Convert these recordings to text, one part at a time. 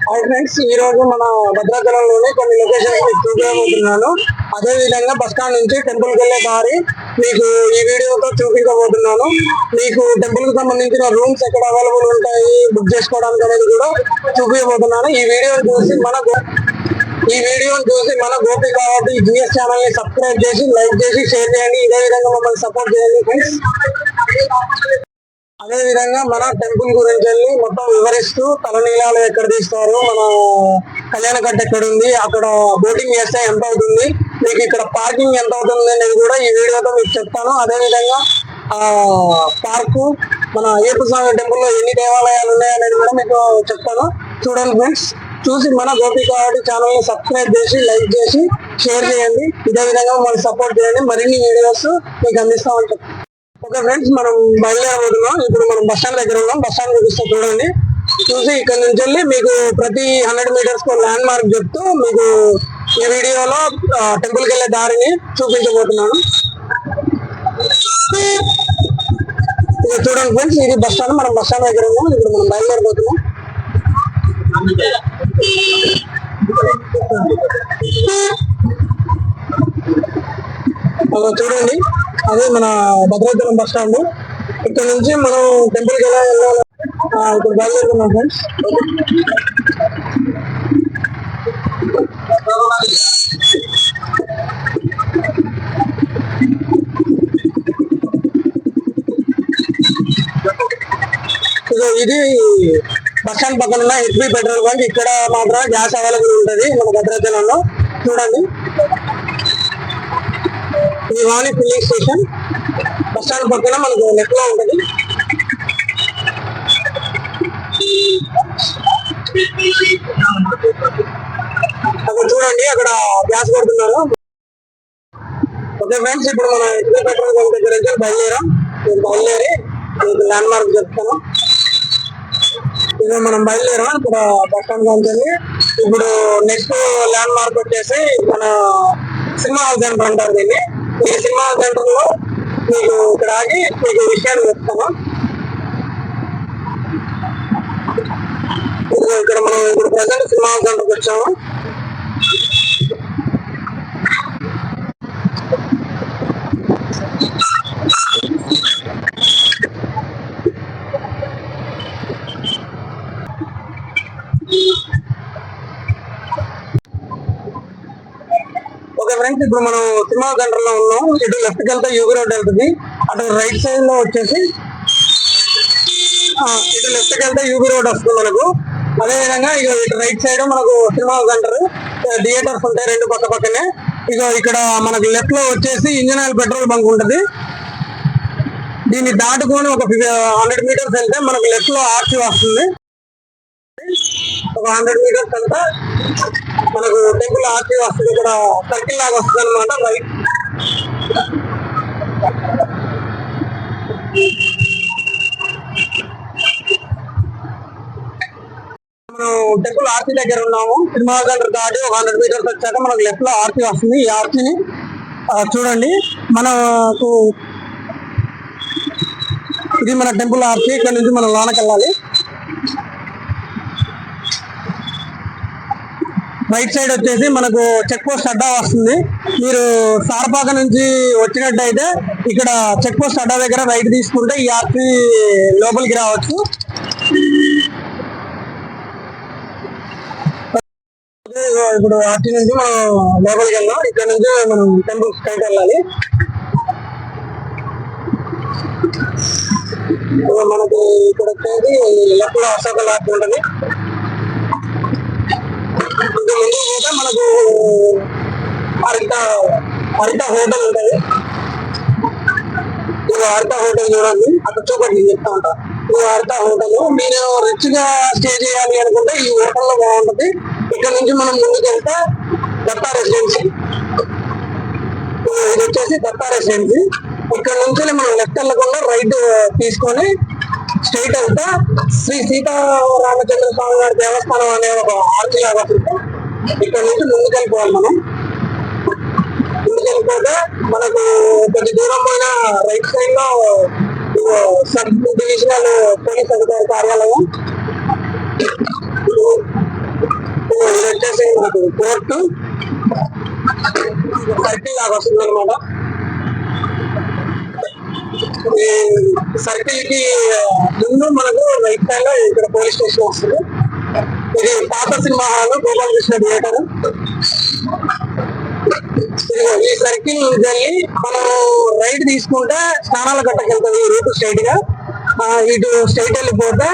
Hi friends ఈ రోజు మన భద్రాచలంలోని కొన్ని లొకేషన్స్ మీకు చూపించబోతున్నాను. అదే విధంగా బస్ స్టాండ్ నుంచి టెంపుల్కి వెళ్ళే దారి మీకు ఈ వీడియోతో చూపించబోతున్నాను. మీకు టెంపుల్కి సంబంధించిన రూమ్స్ ఎక్కడ అవైలబుల్ ఉంటాయి బుక్ చేసుకోవడానికి అనేది కూడా చూపించబోతున్నాను. ఈ వీడియో చూసి మన గో- ఈ వీడియోని చూసి మన గోపి కాబట్టి జిఎస్ ఛానల్ని సబ్స్క్రైబ్ చేసి లైక్ చేసి షేర్ చేయండి. ఇదే విధంగా మమ్మల్ని సపోర్ట్ చేయండి ఫ్రెండ్స్ అదే విధంగా మన టెంపుల్ గురించి వెళ్ళి మొత్తం వివరిస్తూ తలనీలాలు ఎక్కడ తీస్తారు మన కళ్యాణ కట్ట ఎక్కడ ఉంది అక్కడ బోటింగ్ చేస్తే ఎంత అవుతుంది మీకు ఇక్కడ పార్కింగ్ ఎంత అవుతుంది అనేది కూడా ఈ వీడియోతో మీకు చెప్తాను. అదే విధంగా ఆ పార్కు మన అయ్యప్ప స్వామి టెంపుల్లో ఎన్ని దేవాలయాలు ఉన్నాయనేది కూడా మీకు చెప్తాను. చూడండి ఫ్రెండ్స్ చూసి మన గోపి ఛానల్ని సబ్స్క్రైబ్ చేసి లైక్ చేసి షేర్ చేయండి. ఇదే విధంగా మనం సపోర్ట్ చేయండి. మరిన్ని వీడియోస్ మీకు అందిస్తామని చెప్తాను ఓకే ఫ్రెండ్స్ మనం బయలుదేరబోతున్నాం. ఇప్పుడు మనం బస్ స్టాండ్ దగ్గర ఉన్నాం. బస్ స్టాండ్ చూపిస్తాం చూడండి. చూసి ఇక్కడ నుంచి వెళ్ళి మీకు ప్రతి హండ్రెడ్ మీటర్స్ ల్యాండ్ మార్క్ చెప్తూ మీకు ఈ వీడియోలో టెంపుల్కి వెళ్ళే దారిని చూపించబోతున్నాను. ఇది చూడండి ఫ్రెండ్స్ ఇది బస్ స్టాండ్. మనం బస్ స్టాండ్ దగ్గర ఉన్నాం. ఇప్పుడు మనం బయలుదేరబోతున్నాం. అలా చూడండి. అదే మన భద్రాచలం బస్ స్టాండ్. ఇక్కడ నుంచి మనం టెంపుల్కి ఎలా వెళ్ళాలి? ఇప్పుడు బయలుదేరుతున్నాం ఫ్రెండ్స్. ఇది బస్ స్టాండ్ పక్కన ఉన్న హెచ్పి పెట్రోల్ బంక్. ఇక్కడ మాత్రం గ్యాస్ అవైలబుల్ ఉంటుంది మన భద్రాచలంలో. చూడండి. ఇది Vani filling station bus stand పక్కన మనకు నెట్లో ఉంటుంది. ఉంటది అక్కడ చూడండి అక్కడ గ్యాస్ కొడుతున్నారు. ఓకే ఫ్రెండ్స్ ఇప్పుడు మన ఎస్బీ పెట్రోల్ బంక్ దగ్గర నుంచి బయలుదేరాం. నేను బయలుదేరి మీకు ల్యాండ్ మార్క్ చెప్తాను. ఇప్పుడు మనం బయలుదేరాం ఇక్కడ బస్ స్టాండ్ నుంచి ఇప్పుడు నెక్స్ట్ ల్యాండ్ మార్క్ వచ్చేసి మన సినిమా హౌస్ అంటారు దీన్ని. ఈ సినిమా సెంటర్లో సెంటర్లో మీకు ఇక్కడ ఆగి మీకు విషయాన్ని చెప్తాను. ఇక్కడ మనం ఇప్పుడు ప్రజెంట్ సినిమా సెంటర్కి వచ్చాము. ఫ్రెండ్స్ ఇప్పుడు మనం సినిమా గంటలో ఉన్నాం. ఇటు లెఫ్ట్కి వెళ్తే యూబీ రోడ్ వెళ్తుంది. అటు రైట్ సైడ్లో వచ్చేసి ఇటు లెఫ్ట్కి వెళ్తే యూబీ రోడ్ వస్తుంది మనకు. అదే విధంగా ఇక ఇటు రైట్ సైడ్ మనకు సినిమా సెంటర్ థియేటర్స్ ఉంటాయి రెండు పక్క పక్కనే. ఇక ఇక్కడ మనకు లెఫ్ట్లో వచ్చేసి ఇంజన్ ఆయిల్ పెట్రోల్ బంక్ ఉంటుంది. దీన్ని దాటుకొని ఒక హండ్రెడ్ మీటర్స్ వెళ్తే మనకు లెఫ్ట్లో ఆర్చి వస్తుంది. ఒక హండ్రెడ్ మీటర్స్ వెళ్తే మనకు టెంపుల్ ఆర్చి వస్తుంది ఇక్కడ సర్కిల్ లాగా వస్తుంది అనమాట రైట్ మనం టెంపుల్ ఆర్చి దగ్గర ఉన్నాము. సినిమా దాటి ఒక హండ్రెడ్ మీటర్స్ వచ్చాక మనకు లెఫ్ట్లో ఆర్చి వస్తుంది. ఈ ఆర్చిని చూడండి. మనకు ఇది మన టెంపుల్ ఆర్చి ఇక్కడ నుంచి మనం లోనకెళ్ళాలి. రైట్ సైడ్ వచ్చేసి మనకు చెక్ పోస్ట్ అడ్డా వస్తుంది. మీరు సారపాక నుంచి వచ్చినట్టయితే ఇక్కడ చెక్ పోస్ట్ అడ్డా దగ్గర రైట్ తీసుకుంటే ఈ ఆర్చి లోపలికి రావచ్చు. ఇప్పుడు ఆర్చి నుంచి మనం లోపలికి వెళ్దాం. ఇక్కడ నుంచి మనం టెంపుల్ స్ట్రైట్ వెళ్ళాలి. మనకి ఇక్కడ వచ్చేది ఎప్పుడు అశోక లాక్ ఉంటుంది. ఎందుకు ముందు పోతే మనకు హరిత హరిత హోటల్ ఉంటుంది నువ్వు హరిత హోటల్ చూడండి అక్కడ చూపండి నేను చెప్తా ఉంటా నువ్వు హరిత హోటల్ మీరు రిచ్గా స్టే చేయాలి అనుకుంటే ఈ హోటల్లో బాగుంటది ఇక్కడ నుంచి మనం ముందుకు వెళ్తే దత్తా రెసిడెన్సీ ఇది వచ్చేసి దత్తా రెసిడెన్సీ ఇక్కడ నుంచి మనం లెఫ్ట్ వెళ్ళకుండా రైట్ తీసుకొని స్ట్రైట్ వెళ్తే శ్రీ సీతారామచంద్ర స్వామి గారి దేవస్థానం అనే ఒక ఆర్చి లాగా వస్తుంది ఇక్కడ నుంచి ముందుకు వెళ్ళిపోవాలి మనం. ముందుకు వెళ్ళిపోతే మనకు కొద్ది దూరం పోయిన రైట్ సైడ్లో సబ్ డివిజనల్ పోలీస్ అధికారి కార్యాలయం. వచ్చేసి మనకు కోర్టు. సర్కిల్ లాగా వస్తుంది అనమాట సర్కిల్కి ముందు మనకు రైట్ సైడ్లో ఇక్కడ పోలీస్ స్టేషన్ వస్తుంది. పాత సినిమా హాల్ గోపాలకృష్ణ థియేటర్. ఈ సర్కిల్ వెళ్ళి మనం రైట్ తీసుకుంటే స్నానాల గట్టకి వెళ్తుంది ఈ రూట్ స్ట్రైట్గా. ఇటు స్ట్రైట్ వెళ్ళిపోతే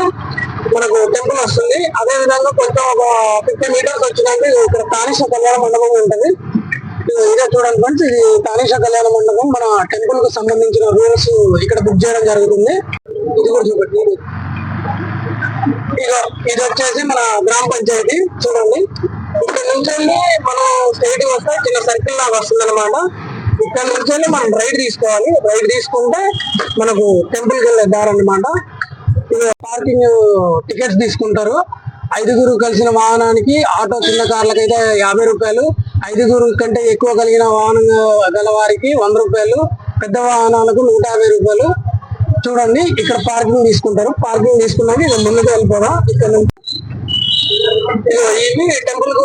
మనకు టెంపుల్ వస్తుంది. అదే విధంగా కొంచెం ఒక ఫిఫ్టీ మీటర్స్ వచ్చినాక ఇక్కడ తానిష కళ్యాణ మండపం ఉంటుంది. ఇది ఇదే చూడండి ఫ్రెండ్స్ ఇది తానిష కళ్యాణ మండపం. మన టెంపుల్కు సంబంధించిన రూల్స్ ఇక్కడ బుక్ చేయడం జరుగుతుంది. ఇది కూడా చూపెట్టి ఇది. ఇది వచ్చేసి మన గ్రామ పంచాయతీ చూడండి. ఇక్కడ నుంచి మనం స్టేట్ వస్తే చిన్న సర్కిల్ లాగా వస్తుంది అనమాట ఇక్కడ నుంచి మనం రైడ్ తీసుకోవాలి. రైడ్ తీసుకుంటే మనకు టెంపుల్కి వెళ్ళే దారి అనమాట పార్కింగ్ టికెట్స్ తీసుకుంటారు. ఐదుగురు కలిసిన వాహనానికి ఆటో చిన్న కార్లకు అయితే యాభై రూపాయలు. ఐదుగురు కంటే ఎక్కువ కలిగిన వాహనం గల వారికి వంద రూపాయలు. పెద్ద వాహనాలకు నూట యాభై రూపాయలు. చూడండి ఇక్కడ పార్కింగ్ తీసుకుంటారు. పార్కింగ్ తీసుకున్నాక ఇక ముందుకు వెళ్ళిపోదాం. ఇక్కడ ఇవి టెంపుల్కు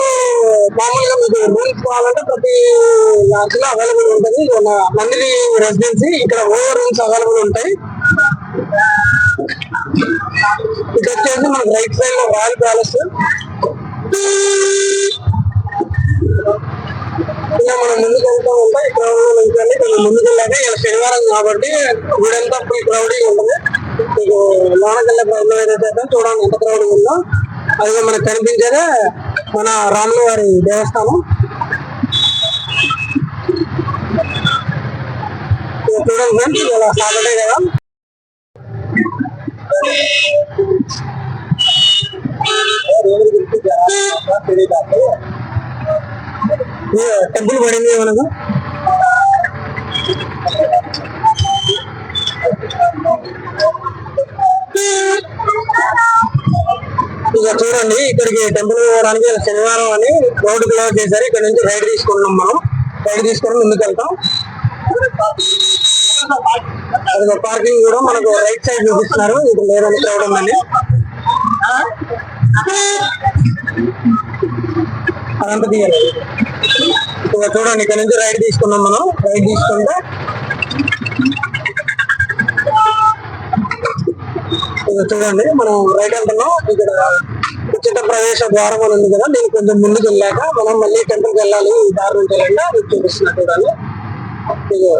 మామూలుగా మీకు రూమ్స్ కావాలంటే ప్రతి లాడ్జ్లో అవైలబుల్ ఉంటుంది నందిని రెసిడెన్సీ ఇక్కడ ఓవర్ రూమ్స్ అవైలబుల్ ఉంటాయి. ఇక్కడ వచ్చేసి మనకు రైట్ సైడ్లో రాయల్ ప్యాలెస్ ఇలా మనం ముందుకు వెళ్తూ ఉంటాం ఇక్కడ నుంచి వెళ్ళి కొంచెం ముందుకు వెళ్ళాక ఇలా శనివారం కాబట్టి వీడంతా ఫుల్ క్రౌడీ ఉంటుంది మీకు లోనకెళ్ళే ప్రాబ్లం ఏదైతే ఉందో చూడండి ఎంత క్రౌడ్ ఉందో అది మనకు కనిపించేదే మన రాముల వారి దేవస్థానం ఇక చూడండి ఫ్రెండ్స్ ఇలా సాటర్డే కదా టెంపుల్ పడింది మనకు ఇక చూడండి ఇక్కడికి టెంపుల్ పోవడానికి శనివారం అని రోడ్డు క్లోజ్ చేశారు. ఇక్కడ నుంచి రైడ్ తీసుకున్నాం మనం. రైడ్ తీసుకొని ముందుకు వెళ్తాం అది పార్కింగ్ కూడా మనకు రైట్ సైడ్ చూపిస్తున్నారు. ఇది లేదని క్రౌడ్ ఉందండి కరెంట్ తీయాలి. చూడండి ఇక్కడ నుంచి రైడ్ తీసుకున్నాం మనం. రైడ్ తీసుకుంటే ఇక చూడండి మనం రైట్ వెళ్తున్నాం ఇక్కడ ఉచిత ప్రవేశ ద్వారం అని ఉంది కదా నేను కొంచెం ముందుకు వెళ్ళాక మనం మళ్ళీ టెంపుల్కి వెళ్ళాలి. ఈ దారి నుంచి వెళ్ళండి అది చూపిస్తున్నా చూడాలి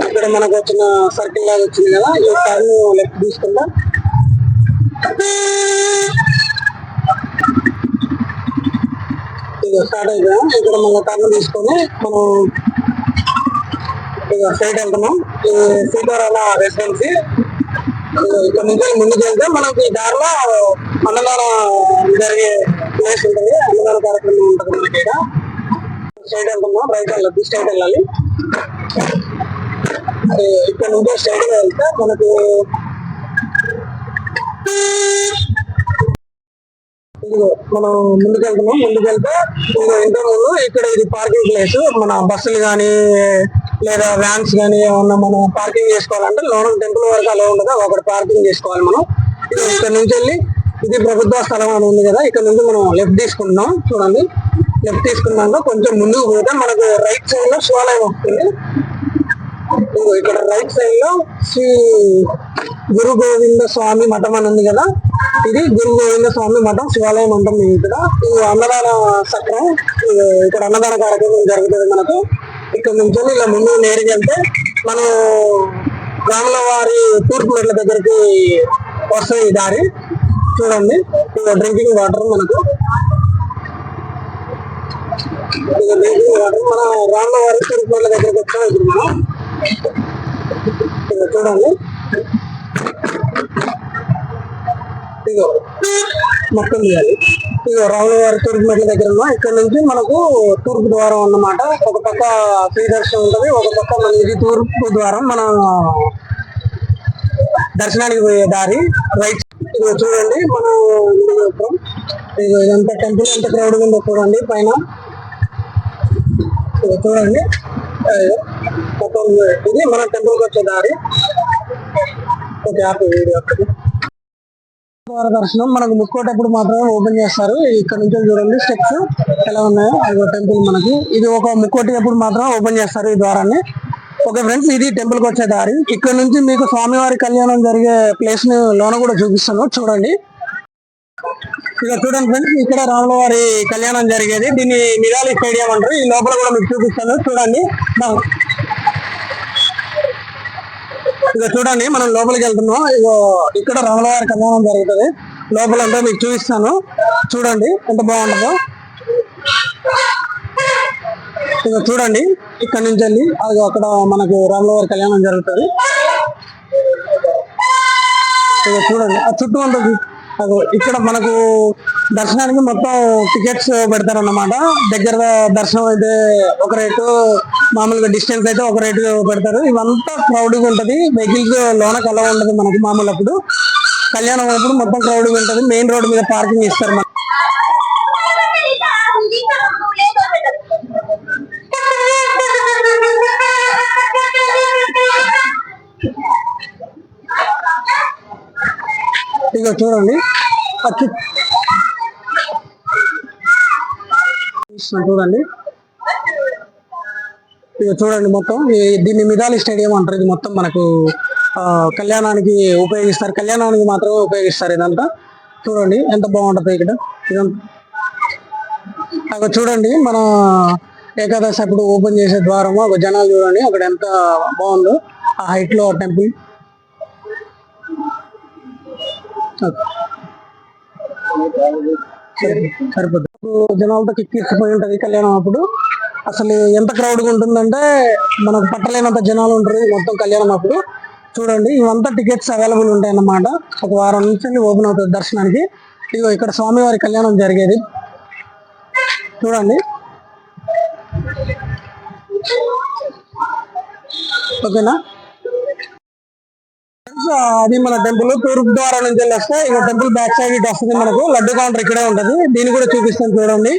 ఇక్కడ మనకు వచ్చిన సర్కిల్ లాగా వచ్చింది కదా ఈ టర్న్ లెఫ్ట్ తీసుకుందాం ఇక స్టార్ట్ అయిపోయాం ఇక్కడ మన టర్న్ తీసుకొని మనం ఇక వెళ్తున్నాం ఈ సీతారామ రెసిడెన్సీ ఇక్కడ నుంచి ముందుకు వెళ్తే మనకి దారిలో అన్నదాన జరిగే ప్లేస్ ఉంటుంది అన్నదాన కార్యక్రమం ఉంటుంది మనకి ఇక్కడ సైడ్ వెళ్తున్నాం రైట్ వెళ్ళదు స్ట్రైట్ వెళ్ళాలి ఇక్కడ నుంచి స్ట్రైట్ వెళ్తే మనకు మనం ముందుకు వెళ్తున్నాం ముందుకు వెళ్తే ముందు ఇక్కడ ఇది పార్కింగ్ ప్లేస్ మన బస్సులు కానీ లేదా వ్యాన్స్ కానీ ఏమన్నా మనం పార్కింగ్ చేసుకోవాలంటే లోన టెంపుల్ వరకు అలా ఉండదు ఒకటి పార్కింగ్ చేసుకోవాలి మనం. ఇక్కడ నుంచి వెళ్ళి ఇది ప్రభుత్వ స్థలం అని ఉంది కదా ఇక్కడ నుంచి మనం లెఫ్ట్ తీసుకుంటున్నాం. చూడండి. లెఫ్ట్ తీసుకున్నాక కొంచెం ముందుకు పోతే మనకు రైట్ సైడ్లో శివాలయం వస్తుంది. ఇక్కడ రైట్ సైడ్లో శ్రీ గురు గోవింద స్వామి మఠం అని ఉంది కదా. ఇది గురు గోవింద స్వామి మఠం శివాలయం ఉంటుంది ఇక్కడ. ఇది అన్నదాన సత్రం ఇక్కడ అన్నదాన కార్యక్రమం జరుగుతుంది మనకు. ఇక్కడ నుంచి ఇలా ముందు నేరుగా వెళ్తే మనం రాముల వారి తూర్పు మెట్ల దగ్గరికి వస్తుంది ఈ దారి. చూడండి డ్రింకింగ్ వాటర్ మనకు. డ్రింకింగ్ వాటర్ మన రాముల వారి తూర్పు మెట్ల దగ్గరికి వచ్చాం ఇప్పుడు మనం. చూడండి. ఇగో మొత్తం తీయాలి ఇగో రావులవారి తూర్పు మెట్ల దగ్గర ఉన్నాం ఇక్కడ నుంచి మనకు తూర్పు ద్వారం అన్నమాట. ఒక పక్క శ్రీ దర్శనం ఒక పక్క మన ఇది తూర్పు ద్వారం మన దర్శనానికి పోయే దారి. రైట్ ఇదిగో చూడండి మనం ఇదిగో ఇదంతా టెంపుల్ ఎంత క్రౌడ్ ఉందో చూడండి పైన. చూడండి. మొత్తం ఇది మన టెంపుల్కి వచ్చే దారి. ఓకే హ్యాపీ వీడియో ద్వార దర్శనం మనకు ముక్కోటప్పుడు మాత్రమే ఓపెన్ చేస్తారు. ఇక్కడ నుంచి చూడండి స్టెప్స్ ఎలా ఉన్నాయో. టెంపుల్ మనకి. ఇది ఒక ముక్కోటి అప్పుడు మాత్రమే ఓపెన్ చేస్తారు ఈ ద్వారాన్ని. ఓకే ఫ్రెండ్స్ ఇది టెంపుల్కి వచ్చే దారి. ఇక్కడ నుంచి మీకు స్వామివారి కళ్యాణం జరిగే ప్లేస్ని లోన కూడా చూపిస్తాను. చూడండి. ఇక చూడండి ఫ్రెండ్స్ ఇక్కడ రాముల వారి కళ్యాణం జరిగేది. దీన్ని నిరాలి స్టేడియం అంటారు. ఈ లోపల కూడా మీకు చూపిస్తాను. చూడండి. ఇక చూడండి మనం లోపలికి వెళ్తున్నాం. ఇగో ఇక్కడ రాములవారి కళ్యాణం జరుగుతుంది. లోపలంతా మీకు చూపిస్తాను. చూడండి ఎంత బాగుంటుందో. ఇక చూడండి ఇక్కడ నుంచి వెళ్ళి అది అక్కడ మనకు రాములవారి కళ్యాణం జరుగుతుంది. ఇక చూడండి ఆ చుట్టూ ఉంటుంది అగో ఇక్కడ మనకు దర్శనానికి మొత్తం టికెట్స్ పెడతారన్నమాట. దగ్గర దర్శనం అయితే ఒక రేటు మామూలుగా డిస్టెన్స్ అయితే ఒక రేటు పెడతారు. ఇవంతా క్రౌడ్గా ఉంటది. వెహికల్స్ లోనకి అలా ఉండదు మనకు మామూలు అప్పుడు. కళ్యాణం అప్పుడు మొత్తం క్రౌడ్గా ఉంటది. మెయిన్ రోడ్ మీద పార్కింగ్ ఇస్తారు మనకు ఇక చూడండి. చూడండి. చూడండి మొత్తం ఈ- దీన్ని మిదాలి స్టేడియం అంటారు. ఇది మొత్తం మనకు కళ్యాణానికి ఉపయోగిస్తారు. కళ్యాణానికి మాత్రమే ఉపయోగిస్తారు ఇదంతా. చూడండి ఎంత బాగుంటుంది ఇక్కడ. ఇదంతా అక్కడ చూడండి మన ఏకాదశి అప్పుడు ఓపెన్ చేసే ద్వారము. ఒక జనాలు చూడండి అక్కడ ఎంత బాగుందో. ఆ హైట్లో టెంపుల్ సరిపోతుంది జనాలతో కిక్కిపోయి ఉంటది కళ్యాణం అప్పుడు. అసలు ఎంత క్రౌడ్గా ఉంటుందంటే మనకు పట్టలేనంత జనాలు ఉంటారు మొత్తం కళ్యాణం అప్పుడు. చూడండి ఇవంతా టికెట్స్ అవైలబుల్ ఉంటాయి అన్నమాట ఒక వారం నుంచి ఓపెన్ అవుతుంది దర్శనానికి. ఇదిగో ఇక్కడ స్వామివారి కళ్యాణం జరిగేది. చూడండి. ఓకేనా? అది మన టెంపుల్ తూర్పు ద్వారం నుంచి వెళ్ళి వస్తే ఇక టెంపుల్ బ్యాక్ సైడ్ ఇటు వస్తుంది మనకు. లడ్డు కౌంటర్ ఇక్కడే ఉంటుంది. దీన్ని కూడా చూపిస్తాను చూడండి.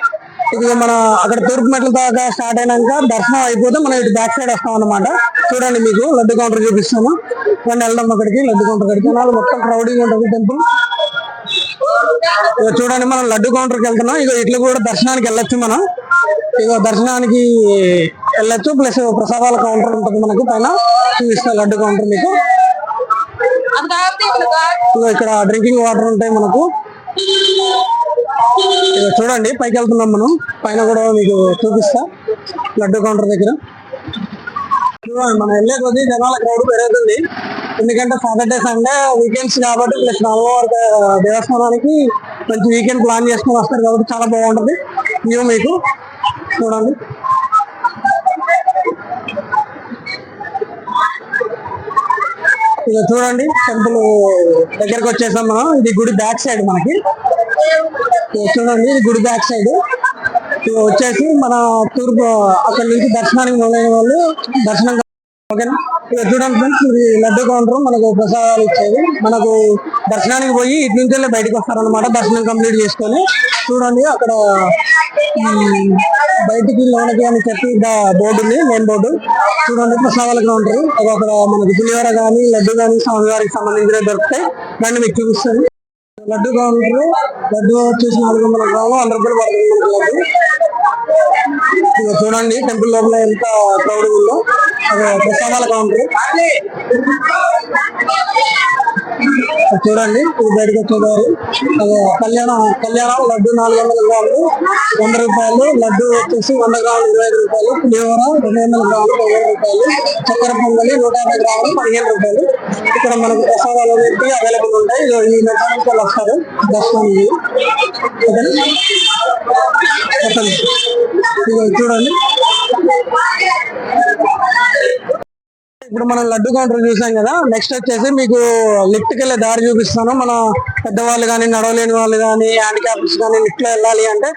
ఇది మన అక్కడ తూర్పు మెట్ల దాకా స్టార్ట్ అయినాక దర్శనం అయిపోతే మనం ఇటు బ్యాక్ సైడ్ వస్తాం అనమాట చూడండి మీకు లడ్డు కౌంటర్ చూపిస్తాను. రండి వెళ్దాం అక్కడికి లడ్డు కౌంటర్ కడికి. మొత్తం క్రౌడింగ్ ఉంటుంది టెంపుల్ ఇక చూడండి మనం లడ్డు కౌంటర్కి వెళ్తున్నాం. ఇక ఇట్లా కూడా దర్శనానికి వెళ్ళొచ్చు మనం. ఇక దర్శనానికి వెళ్ళొచ్చు. ప్లస్ ప్రసాదాల కౌంటర్ ఉంటుంది మనకు పైన. చూపిస్తా లడ్డు కౌంటర్ మీకు. ఇక్కడ డ్రింకింగ్ వాటర్ ఉంటాయి మనకు. చూడండి పైకి వెళ్తున్నాం మనం. పైన కూడా మీకు చూపిస్తా. లడ్డు కౌంటర్ దగ్గర. చూడండి మనం వెళ్ళే కొద్దీ జనాల క్రౌడ్ పెరుగుతుంది. ఎందుకంటే సాటర్డే సండే వీకెండ్స్ కాబట్టి ప్లస్ నలభై దేవస్థానానికి మంచి వీకెండ్ ప్లాన్ చేసుకుని వస్తారు కాబట్టి చాలా బాగుంటుంది. వ్యూ మీకు. చూడండి. ఇక చూడండి టెంపుల్ దగ్గరకు వచ్చేసాం మనం. ఇది గుడి బ్యాక్ సైడ్ మనకి. చూడండి ఇది గుడి బ్యాక్ సైడ్. వచ్చేసి మన తూర్పు అక్కడ నుంచి దర్శనానికి మొదలైన వాళ్ళు దర్శనం ఓకేనా? ఇక చూడండి ఫ్రెండ్స్ ఇది లడ్డు కౌంటర్. మనకు ప్రసాదాలు ఇచ్చేది. మనకు దర్శనానికి పోయి ఇటు నుంచి వెళ్ళి బయటకు వస్తారనమాట దర్శనం కంప్లీట్ చేసుకొని. చూడండి అక్కడ బయటికి లోనకి అని చెప్పి బోర్డు ఉంది మెయిన్ బోర్డు. చూడండి ప్రసాదాల కౌంటర్. అది అక్కడ మనకి పులిహోర కానీ లడ్డు కానీ స్వామివారికి సంబంధించినవి దొరుకుతాయి. దాన్ని మీకు చూపిస్తుంది లడ్డు కౌంటర్ లడ్డు వచ్చేసి నాలుగు వందల గ్రాములు వంద రూపాయలు పడుతుంది మనకి లడ్డు. ఇక చూడండి టెంపుల్ లోపల ఎంత క్రౌడ్ ఉందో. అది ప్రసాదాల కౌంటర్ చూడండి. ఇది బయటకు వచ్చేదారు కళ్యాణం కళ్యాణం లడ్డు నాలుగు వందల గ్రాములు వంద రూపాయలు. లడ్డు వచ్చేసి వంద గ్రాములు ఇరవై ఐదు రూపాయలు. పులిహోర రెండు వందల గ్రాములు పదిహేను రూపాయలు. చక్కెర పొంగలి నూట యాభై గ్రాములు పదిహేను రూపాయలు. ఇక్కడ మనకు ప్రసాదాలు పెట్టి అవైలబుల్ ఉంటాయి. ఈ మెకానిక్ వాళ్ళు వస్తారు. దర్శనానికి చెప్పండి. చూడండి. ఇప్పుడు మనం లడ్డు కౌంటర్ చూసాం కదా నెక్స్ట్ వచ్చేసి మీకు లిఫ్ట్కి వెళ్ళే దారి చూపిస్తాను. మన పెద్దవాళ్ళు కానీ నడవలేని వాళ్ళు కానీ హ్యాండిక్యాప్స్ కానీ లిఫ్ట్లో వెళ్ళాలి అంటే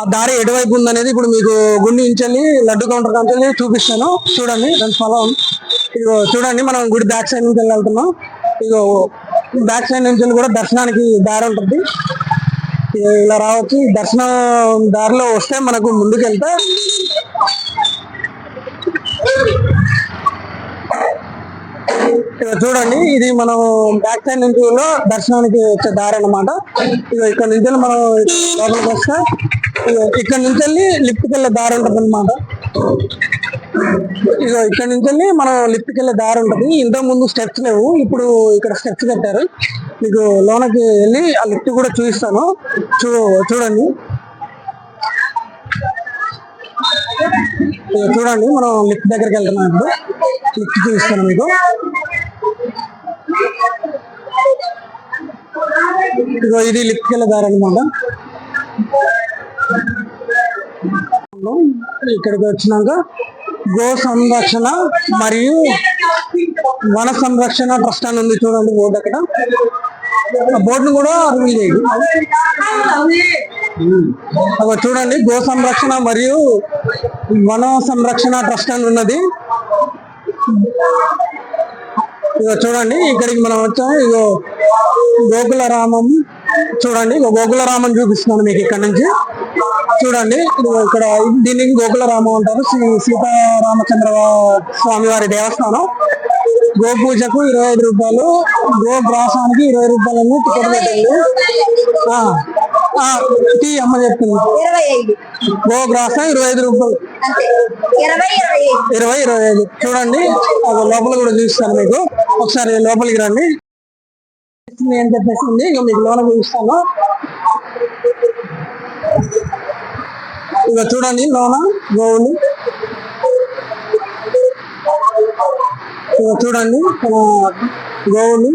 ఆ దారి ఎటువైపు ఉందనేది ఇప్పుడు మీకు గుండి నుంచి లడ్డు కౌంటర్ నుంచి చూపిస్తాను. చూడండి దాని ఫలం ఇదిగో చూడండి మనం గుడి బ్యాక్ సైడ్ నుంచి వెళ్ళి వెళ్తున్నాం ఇదిగో బ్యాక్ సైడ్ నుంచి కూడా దర్శనానికి దారి ఉంటుంది. ఇలా రావచ్చు. దర్శనం దారిలో వస్తే మనకు ముందుకెళ్తే ఇక్కడ చూడండి ఇది మనం బ్యాక్ సైడ్ నుంచి దర్శనానికి వచ్చే దారి అన్నమాట. ఇక ఇక్కడ నుంచి మనం లోపలికి వస్తే ఇక్కడ నుంచి వెళ్ళి లిఫ్ట్కి వెళ్ళే దారి ఉంటుంది అనమాట ఇగో ఇక్కడ నుంచి వెళ్ళి మనం లిఫ్ట్కి వెళ్ళే దారి ఉంటుంది. ఇంత ముందు స్టెప్స్ లేవు ఇప్పుడు ఇక్కడ స్టెప్స్ కట్టారు. మీకు లోనకి వెళ్ళి ఆ లిఫ్ట్ కూడా చూపిస్తాను. చూ చూడండి. చూడండి మనం లిఫ్ట్ దగ్గరికి వెళ్తున్నాం ఇప్పుడు. లిఫ్ట్ చూపిస్తాను మీకు. ఇదిగో ఇది లిఫ్ట్కి దారి అనమాట ఇక్కడికి వచ్చినాక గో సంరక్షణ మరియు వన సంరక్షణ ట్రస్ట్ అని ఉంది చూడండి బోర్డు అక్కడ. ఆ బోర్డును కూడా రివీల్ చేయండి. అక్కడ చూడండి గో సంరక్షణ మరియు వన సంరక్షణ ట్రస్ట్ అని ఉన్నది. ఇగో చూడండి ఇక్కడికి మనం వచ్చాము ఇగో గోకుల రామం. చూడండి ఇగో గోకుల రామం చూపిస్తున్నాను మీకు ఇక్కడ నుంచి. చూడండి ఇక్కడ దీనికి గోకుల రామం అంటారు. శ్రీ సీతారామచంద్ర స్వామి వారి దేవస్థానం. గో పూజకు ఇరవై ఐదు రూపాయలు గో గ్రాసానికి ఇరవై రూపాయలను టికెట్ పెట్టండి. టీ అమ్మ ఐదు. గో గ్రాసం ఇరవై ఐదు రూపాయలు. ఇరవై ఇరవై ఐదు. చూడండి లోపల కూడా చూపిస్తాను మీకు. ఒకసారి లోపలికి రండి. ఏం చెప్పేసి ఉంది ఇక మీకు లోన చూపిస్తాను. ఇక చూడండి లోన గోవులు. ఇక చూడండి గోవులు.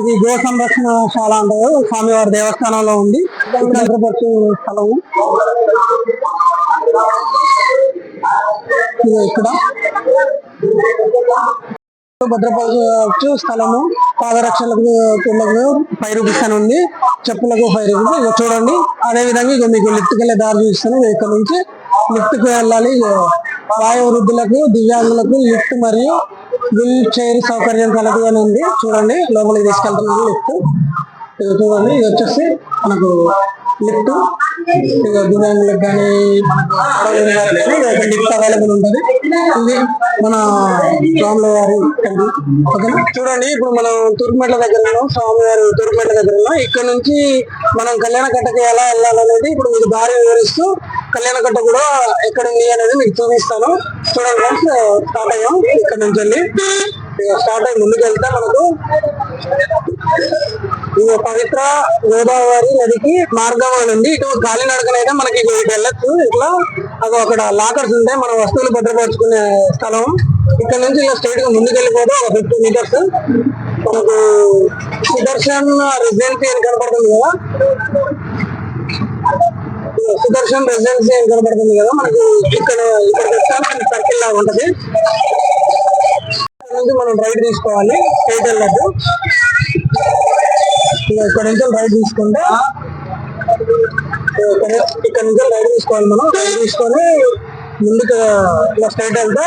ఇది గో సంరక్షణశాల అంటారు. స్వామివారి దేవస్థానంలో ఉంది. ఇక్కడ స్థలము ఇక్కడ. భద్రపరచు స్థలము. పాదరక్షలకు పిల్లలకు ఫైవ్ రూపీస్ అని ఉంది. చెప్పులకు ఫైవ్ రూపీస్. ఇక చూడండి. అదే విధంగా ఇక మీకు లిఫ్ట్కి వెళ్ళే దారి చూపిస్తాను. ఇక్కడ నుంచి లిఫ్ట్కి వెళ్ళాలి. ఇక వృద్ధులకు దివ్యాంగులకు లిఫ్ట్ మరియు వీల్ చైర్ సౌకర్యం కలదు అని ఉంది. చూడండి. లోపలికి తీసుకెళ్తున్నాను లిఫ్ట్. ఇది చూడండి ఇది వచ్చేసి మనకు లిఫ్ట్ ఇక దివ్యాంగులకు కానీ మనకు కానీ లిఫ్ట్ అవైలబుల్ ఉంటుంది. ఇది మన స్వామివారి టెంపుల్ ఓకేనా? చూడండి ఇప్పుడు మనం తూర్పుమెట్ల దగ్గర ఉన్నాం స్వామివారి తూర్పుమెట్ల దగ్గర ఉన్నాం ఇక్కడ నుంచి మనం కళ్యాణ కట్టకి ఎలా వెళ్ళాలనేది ఇప్పుడు మీకు దారి వివరిస్తూ కళ్యాణ కట్ట కూడా ఎక్కడ ఉంది అనేది మీకు చూపిస్తాను. చూడండి స్టార్ట్ అయ్యాం. ఇక్కడ నుంచి వెళ్ళి. స్టార్ట్ అయ్యి ముందుకు వెళ్తే మనకు. ఈ పవిత్ర గోదావరి నదికి మార్గం అని ఉంది. ఇటు కాలినడకనైతే మనకి ఇటు వెళ్ళొచ్చు. ఇట్లా అది అక్కడ లాకర్స్ ఉంటాయి. మన వస్తువులు భద్రపరుచుకునే స్థలం. ఇక్కడ నుంచి ఇలా స్ట్రైట్గా ముందుకు వెళ్ళిపోతే ఒక ఫిఫ్టీ మీటర్స్ మనకు సుదర్శన్ రెసిడెన్సీ అని కనపడుతుంది కదా. సుదర్శన్ రెసిడెన్సీ అని కనపడుతుంది కదా. మనకి ఇక్కడ ఇక్కడ సర్కిల్ లాగా ఉంటది. నుంచి మనం రైడ్ తీసుకోవాలి. స్ట్రైట్ వెళ్ళదు ఇక్కడ నుంచి రైడ్ తీసుకుంటే ఇక్కడ ఇక్కడ నుంచి రైడ్ తీసుకోవాలి మనం. రైడ్ తీసుకొని ముందుకు ఇలా స్ట్రైట్ వెళ్తే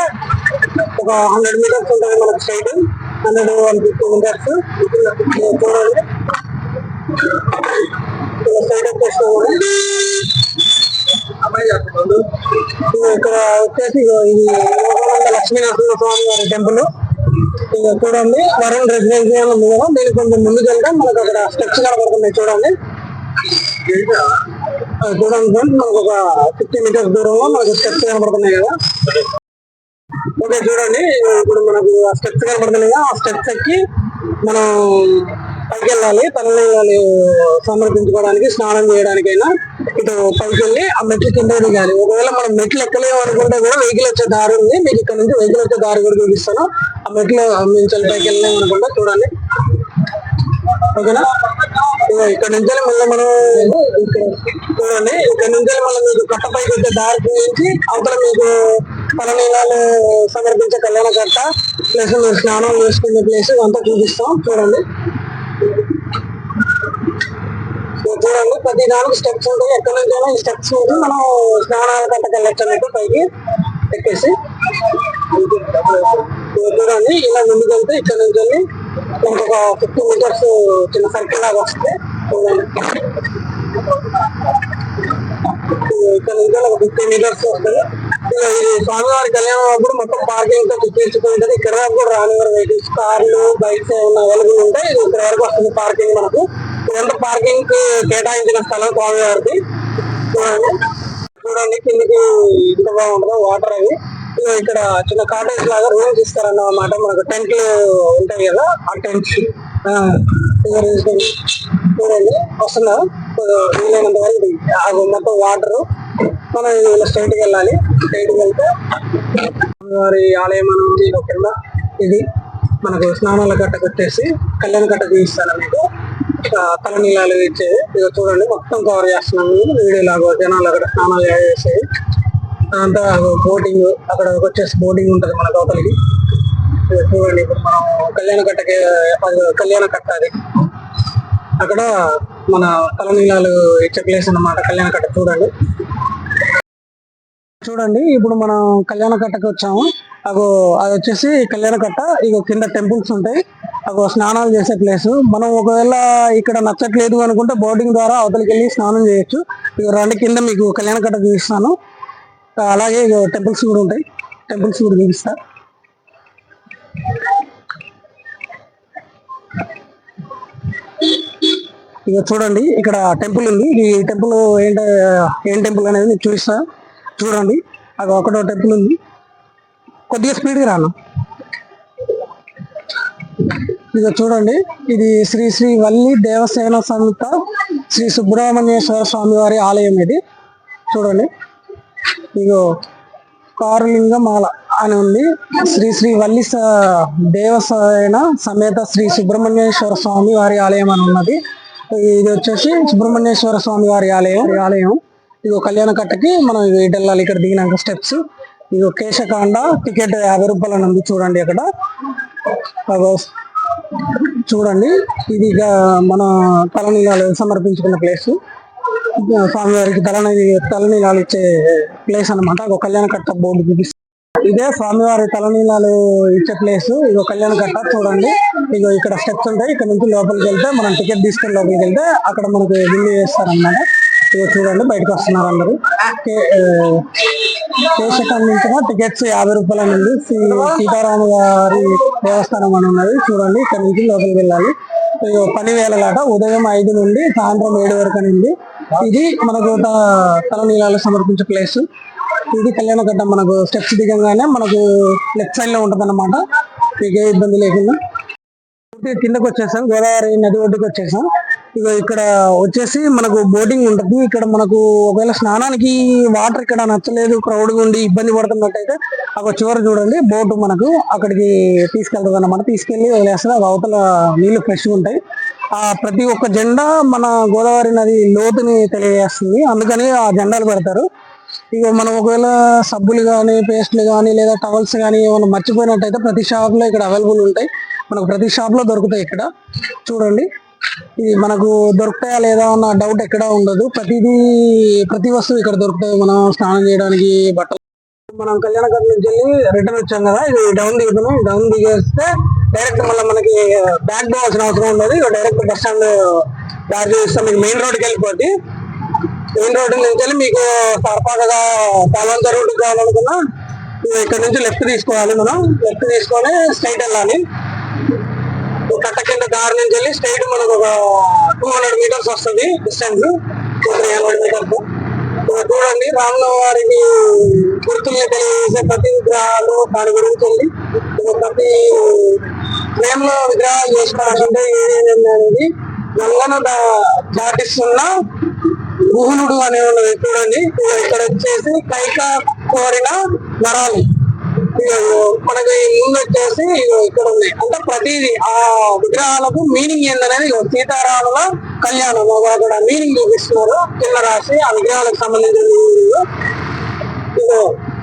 ఒక హండ్రెడ్ మీటర్స్ ఉంటుంది మనకు straight hundred one fifty metres చూడండి. ఇలా స్ట్రైట్ వచ్చేసుకోవాలి ఇక్కడ వచ్చేసి ఇది యోగానంద లక్ష్మీ నరసింహ స్వామి వారి టెంపుల్. చూడండి వరుణ్ రెసిడెన్సీ అని ఉంది కదా దీనికి కొంచెం ముందుకు వెళ్తే మనకు అక్కడ స్టెప్స్ కనబడుతున్నాయి చూడండి. చూడండి ఫ్రెండ్స్ మనకు ఒక ఫిఫ్టీ మీటర్స్ దూరంలో మనకు స్టెప్స్ కనబడుతున్నాయి కదా. ఓకే చూడండి ఇప్పుడు మనకు ఆ స్టెప్స్ కనబడుతున్నాయి కదా ఆ స్టెప్స్ ఎక్కి మనం పైకి వెళ్ళాలి తలనీళ్ళు సమర్పించుకోవడానికి స్నానం చేయడానికైనా. ఇటు పైకి వెళ్ళి ఆ మెట్లు కింద దిగాలి ఒకవేళ మనం మెట్లు ఎక్కలేము అనుకుంటే కూడా వెహికల్ వచ్చే దారి ఉంది. మీకు ఇక్కడ నుంచి వెహికల్ వచ్చే దారి కూడా చూపిస్తాను. ఆ మెట్లు నుంచి పైకి వెళ్ళలేము అనుకుంటా చూడండి. ఓకేనా? ఇక్కడ నుంచి మళ్ళీ మనం ఇక్కడ చూడండి. ఇక్కడ నుంచి మళ్ళీ మీకు కట్ట పైకి వచ్చే దారి నుంచి అవతల మీకు తలనీలాలు సమర్పించే కళ్యాణ కట్ట ప్లస్ మీరు స్నానం చేసుకునే ప్లేస్ అంతా చూపిస్తాం. చూడండి. చూడండి ప్రతి దానికి స్టెప్స్ ఉంటాయి. ఎక్కడి నుంచైనా ఈ స్టెప్స్ నుంచి మనం స్నానాల కట్టకి వెళ్ళొచ్చు అన్నట్టు పైకి ఎక్కేసి చూడండి ఇలా ముందుకు వెళ్తే ఇక్కడ నుంచి వెళ్ళి మనకు ఒక ఫిఫ్టీ మీటర్స్ చిన్న సర్కిల్ లాగా వస్తే ఇక్కడ నుంచి ఒక ఫిఫ్టీ మీటర్స్ వస్తుంది స్వామివారి కళ్యాణం అప్పుడు మొత్తం పార్కింగ్తో చూపించుకుంటది ఇక్కడ వరకు కూడా రానివారు వెహికల్స్ కార్లు బైక్స్ ఏమైనా అవైలబుల్ ఉంటాయి ఇక్కడ వరకు వస్తుంది పార్కింగ్ మనకు. ఇదంతా పార్కింగ్కి కేటాయించిన స్థలం స్వామివారికి చూడండి. చూడండి కిందికి ఇంత బాగుంటుంది వాటర్ అవి ఇక్కడ చిన్న కాటేజ్ లాగా రూమ్స్ ఇస్తారన్నమాట మనకు. టెంట్లు ఉంటాయి కదా ఆ టెంట్స్ చూడండి. వస్తుందా? వీలైనంత వరకు ఆ మొత్తం వాటర్. మనం ఇలా స్ట్రైట్కి వెళ్ళాలి. స్ట్రైట్కి వెళ్తే వారి ఆలయం అని ఉంది కింద. ఇది మనకు స్నానాల గట్ట కట్టేసి కళ్యాణ గట్ట తీయిస్తాను మీకు. తల నీళ్ళు ఇచ్చేది. ఇక చూడండి మొత్తం కవర్ చేస్తున్నాం వీడియో లాగా జనాలు అక్కడ స్నానాలు చేసేది. అంతా బోటింగ్ అక్కడ వచ్చేసి బోటింగ్ ఉంటుంది మన లోపలికి. చూడండి ఇప్పుడు మనం కళ్యాణ కట్టకి కళ్యాణ కట్ట అది. అక్కడ మన తలనీలాలు ఇచ్చే ప్లేస్ అన్నమాట కళ్యాణ కట్ట చూడండి. చూడండి ఇప్పుడు మనం కళ్యాణ కట్టకు వచ్చాము. అగో అది వచ్చేసి కళ్యాణ కట్ట ఇగో కింద టెంపుల్స్ ఉంటాయి. అగో స్నానాలు చేసే ప్లేస్ మనం ఒకవేళ ఇక్కడ నచ్చట్లేదు అనుకుంటే బోటింగ్ ద్వారా అవతలికి వెళ్ళి స్నానం చేయొచ్చు. ఇక రెండు కింద మీకు కళ్యాణ కట్ట చూపిస్తాను. అలాగే టెంపుల్స్ కూడా ఉంటాయి. టెంపుల్స్ కూడా చూపిస్తా. ఇక చూడండి ఇక్కడ టెంపుల్ ఉంది. ఈ టెంపుల్ ఏంట ఏం టెంపుల్ అనేది నేను చూపిస్తా. చూడండి అది ఒకటో టెంపుల్ ఉంది. కొద్దిగా స్పీడ్గా రాను. ఇక చూడండి ఇది శ్రీ శ్రీ వల్లి దేవసేన సంత శ్రీ సుబ్రహ్మణ్యేశ్వర స్వామి వారి ఆలయం ఇది. చూడండి ఇగో కారులింగ మాల అని ఉంది. శ్రీ శ్రీ వల్లి స- దేవసేన సమేత శ్రీ సుబ్రహ్మణ్యేశ్వర స్వామి వారి ఆలయం అని ఉన్నది. ఇది వచ్చేసి సుబ్రహ్మణ్యేశ్వర స్వామి వారి ఆలయం. ఆలయం. ఇగో కళ్యాణ కట్టకి మనం వెళ్ళాలి ఇక్కడ దిగినాక స్టెప్స్. ఇగో కేశకాండ టికెట్ యాభై రూపాయలు ఉంది చూడండి అక్కడ. చూడండి. ఇది ఇక మన తలనీలాలు సమర్పించుకున్న ప్లేస్. స్వామివారికి తలని తలనీలాలు ఇచ్చే ప్లేస్ అన్నమాట. ఒక కళ్యాణ కట్ట బోర్డు చూపిస్తుంది. ఇదే స్వామివారి తలనీలాలు ఇచ్చే ప్లేస్ ఇదో కళ్యాణ కట్ట చూడండి. ఇగో ఇక్కడ స్టెప్స్ ఉంటాయి. ఇక్కడ నుంచి లోపలికి వెళ్తే మనం టికెట్ తీసుకొని లోపలికి వెళ్తే అక్కడ మనకి విల్లు చేస్తారన్నమాట. ఇగో చూడండి బయటకు వస్తున్నారు అందరూ. కే- కేశకం నుంచి టికెట్స్ యాభై రూపాయల నుండి శ్రీ సీతారామ గారి దేవస్థానం అని ఉన్నది. చూడండి ఇక్కడ నుంచి లోపలికి వెళ్ళాలి. పని వేలలాట ఉదయం ఐదు నుండి సాయంత్రం ఏడు వరకు అని ఉంది. ఇది మనకు త- తలనీలాలు సమర్పించే ప్లేస్ ఇది కళ్యాణ గడ్డ మనకు స్టెప్స్ దిగంగానే మనకు లెఫ్ట్ సైడ్లో ఉంటుంది అనమాట మీకు ఏ ఇబ్బంది లేకుండా. కిందకు వచ్చేసాం. గోదావరి నది ఒడ్డుకు వచ్చేసాం. ఇక ఇక్కడ వచ్చేసి మనకు బోటింగ్ ఉంటుంది. ఇక్కడ మనకు ఒకవేళ స్నానానికి వాటర్ ఇక్కడ నచ్చలేదు క్రౌడ్ ఉండి ఇబ్బంది పడుతున్నట్టయితే అక్కడ చివర చూడండి బోటు మనకు అక్కడికి తీసుకెళ్తుంది అనమాట తీసుకెళ్ళి వదిలేస్తుంది అది అవతల నీళ్ళు ఫ్రెష్ ఉంటాయి. ఆ ప్రతి ఒక్క జెండా మన గోదావరి నది లోతుని తెలియజేస్తుంది. అందుకని ఆ జెండాలు పెడతారు. ఇక మనం ఒకవేళ సబ్బులు కానీ పేస్ట్లు కానీ లేదా టవల్స్ కానీ ఏమైనా మర్చిపోయినట్టయితే ప్రతి షాప్లో ఇక్కడ అవైలబుల్ ఉంటాయి. మనకు ప్రతి షాప్లో దొరుకుతాయి ఇక్కడ. చూడండి. ఇది మనకు దొరుకుతాయా లేదా అన్న డౌట్ ఎక్కడ ఉండదు. ప్రతిదీ ప్రతి వస్తువు ఇక్కడ దొరుకుతాయి. మనం స్నానం చేయడానికి బట్టలు. మనం కళ్యాణకర్ నుంచి వెళ్ళి రిటర్న్ వచ్చాం కదా. ఇది డౌన్ దిగుతున్నాం. డౌన్ దిగేస్తే డైరెక్ట్ మళ్ళీ మనకి బ్యాక్ పోవాల్సిన అవసరం ఉండదు. ఇక డైరెక్ట్ బస్ స్టాండ్ దారి చూస్తాం. మీకు మెయిన్ రోడ్కి వెళ్ళిపోతే మెయిన్ రోడ్డు నుంచి వెళ్ళి మీకు సరపాకగా పాలంత రోడ్డు కావాలనుకున్నా ఇక్కడ నుంచి లెఫ్ట్ తీసుకోవాలి మనం. లెఫ్ట్ తీసుకొని స్ట్రైట్ వెళ్ళాలి. కట్ట కింద దారి నుంచి వెళ్ళి స్ట్రైట్ మనకు ఒక టూ హండ్రెడ్ మీటర్స్ వస్తుంది డిస్టెన్స్. Three hundred metres. చూడండి రాముల వారికి గుర్తుల్ని తెలియజేసే ప్రతి విగ్రహాలు దాని గురించి వెళ్ళి ప్రతి ప్రేమలో విగ్రహాలు చేసుకోవాలంటే ఏదేంటి అనేది గంగను దా- దాటిస్తున్న గుహనుడు అనే ఉన్నది చూడండి. ఇక్కడ వచ్చేసి కైక కోరిన నరాలు. మనకి ముందు వచ్చేసి ఇక్కడ ఉన్నాయి. అంటే ప్రతిదీ ఆ విగ్రహాలకు మీనింగ్ ఏందనేది సీతారాముల కళ్యాణం. అక్కడ మీనింగ్ చూపిస్తున్నారు. కింద రాసి ఆ విగ్రహాలకు సంబంధించిన meaning.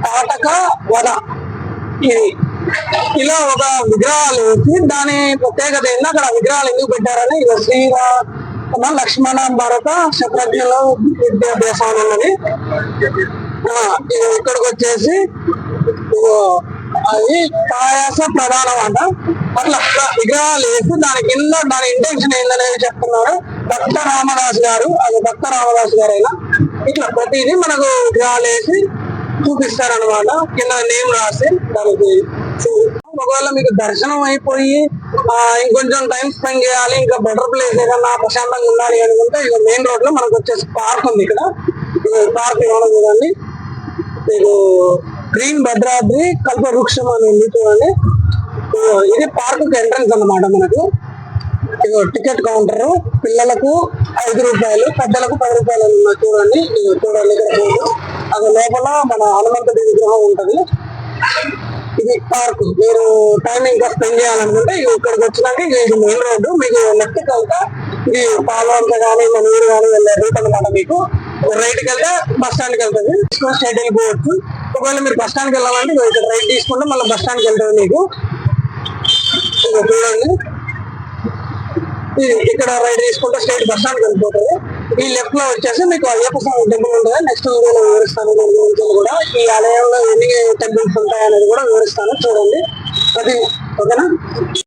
తాటక వద ఇది ఇలా ఒక విగ్రహాలు దాని ప్రత్యేకత ఏంది? అక్కడ విగ్రహాలు ఎందుకు పెట్టారని ఇక శ్రీరా లక్ష్మణ భరత శత్రుఘ్నులు విద్యాభ్యాసం అని ఉన్నది ఇక్కడికి వచ్చేసి అది పాయాస ప్రధానం అంట. అట్లా విగ్రహాలు వేసి దాని కింద దాని ఇంటెన్షన్ ఏందనేది చెప్తున్నారు భక్త రామదాస్ గారు అది భక్త రామదాస్ గారు అయినా ఇట్లా ప్రతిదీ మనకు విగ్రహాలు వేసి చూపిస్తారనమాట కింద నేమ్ రాసి దానికి ఒకవేళ మీకు దర్శనం అయిపోయి ఇంకొంచెం టైం స్పెండ్ చేయాలి ఇంకా బెటర్ ప్లేస్ ఏదన్నా ప్రశాంతంగా ఉండాలి అనుకుంటే ఇక మెయిన్ రోడ్లో మనకు వచ్చేసి పార్క్ ఉంది ఇక్కడ. పార్క్ ఇవ్వడం చూడండి. మీకు గ్రీన్ భద్రాద్రి కల్ప వృక్షం అని ఉంది చూడండి. ఇది పార్క్ ఎంట్రన్స్ అన్నమాట మనకు. ఇదిగో టికెట్ కౌంటర్ పిల్లలకు ఐదు రూపాయలు పెద్దలకు పది రూపాయలు చూడండి. ఇదిగో చూడండి ఇక్కడ అది లోపల మన హనుమంతుడి విగ్రహం ఉంటది. ఇది పార్క్ మీరు టైం ఇంకా స్పెండ్ చేయాలనుకుంటే ఇక్కడికి వచ్చినాక ఇది మెయిన్ రోడ్డు మీకు లెఫ్ట్కి వెళ్తే ఇది పాలవంత కానీ మన ఊరు కానీ వెళ్ళే రూట్ అనమాట మీకు. రైట్కి వెళ్తే బస్ స్టాండ్కి వెళ్తుంది. స్టేట్ వెళ్ళిపోవచ్చు ఒకవేళ మీరు బస్ స్టాండ్కి వెళ్ళాలంటే ఇక్కడ రైట్ తీసుకుంటే మళ్ళీ బస్ స్టాండ్కి వెళ్తుంది మీకు. చూడండి. ఇక్కడ రైట్ తీసుకుంటే స్ట్రైట్ బస్ స్టాండ్ వెళ్ళిపోతుంది. ఈ లెఫ్ట్లో వచ్చేసి మీకు అయ్యప్ప స్వామి టెంపుల్ ఉంటుంది? నెక్స్ట్ వీడియోలో వివరిస్తాను. గురించి కూడా ఈ ఆలయంలో ఎన్ని టెంపుల్స్ ఉంటాయి అనేది కూడా వివరిస్తాను. చూడండి. అది ఓకేనా?